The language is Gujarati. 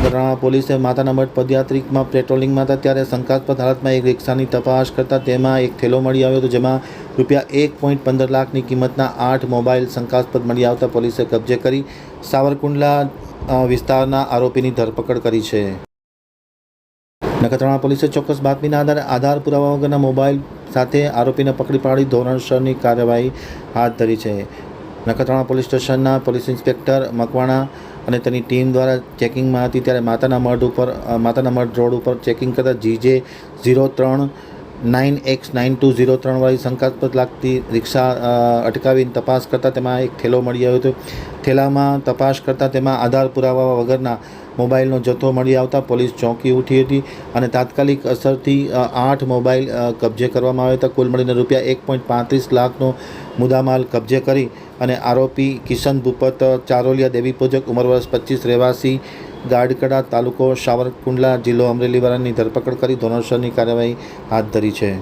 નખત્રાણા પોલીસે માતાના મઠ પદયાત્રિકમાં પેટ્રોલિંગમાં હતા ત્યારે શંકાસ્પદ હાલતમાં એક રિક્ષાની તપાસ કરતા તેમાં એક થેલો મળી આવ્યો હતો, જેમાં રૂપિયા એક પોઈન્ટ પંદર લાખની કિંમતના આઠ મોબાઈલ શંકાસ્પદ મળી આવતા પોલીસે કબજે કરી સાવરકુંડલા વિસ્તારના આરોપીની ધરપકડ કરી છે. નખત્રાણા પોલીસે ચોક્કસ બાતમીના આધારે આધાર પુરાવા વગરના મોબાઈલ સાથે આરોપીને પકડી પાડી ધોરણસરની કાર્યવાહી હાથ ધરી છે. નખત્રાણા પોલીસ સ્ટેશનના પોલીસ ઇન્સ્પેક્ટર મકવાણા અને તેની ટીમ દ્વારા ચેકિંગમાં હતી ત્યારે માતાના મઢ ઉપર માતાના મઢ રોડ ઉપર ચેકિંગ કરતા જીજે ઝીરો ત્રણ nine X nine two zero ત્રણવાળી શંકાસ્પદ લાગતી રિક્ષા અટકાવીને તપાસ કરતાં તેમાં એક થેલો મળી આવ્યો હતો. થેલામાં તપાસ કરતાં તેમાં આધાર પુરાવા વગરના મોબાઈલનો જથ્થો મળી આવતા પોલીસ ચોંકી ઉઠી હતી અને તાત્કાલિક અસરથી આઠ મોબાઈલ કબજે કરવામાં આવ્યા હતા. કુલ મળીને રૂપિયા એક પોઈન્ટ પાંત્રીસ લાખનો મુદ્દામાલ કબજે કરી અને આરોપી કિશન ભૂપત ચારોલિયા દેવી પૂજક ઉંમર વર્ષ પચીસ રહેવાસી ગાડકડા તાલુકો સાવરકુંડલા જિલ્લો અમરેલીવાળાની ધરપકડ કરી ધોરણસરની કાર્યવાહી હાથ ધરી છે.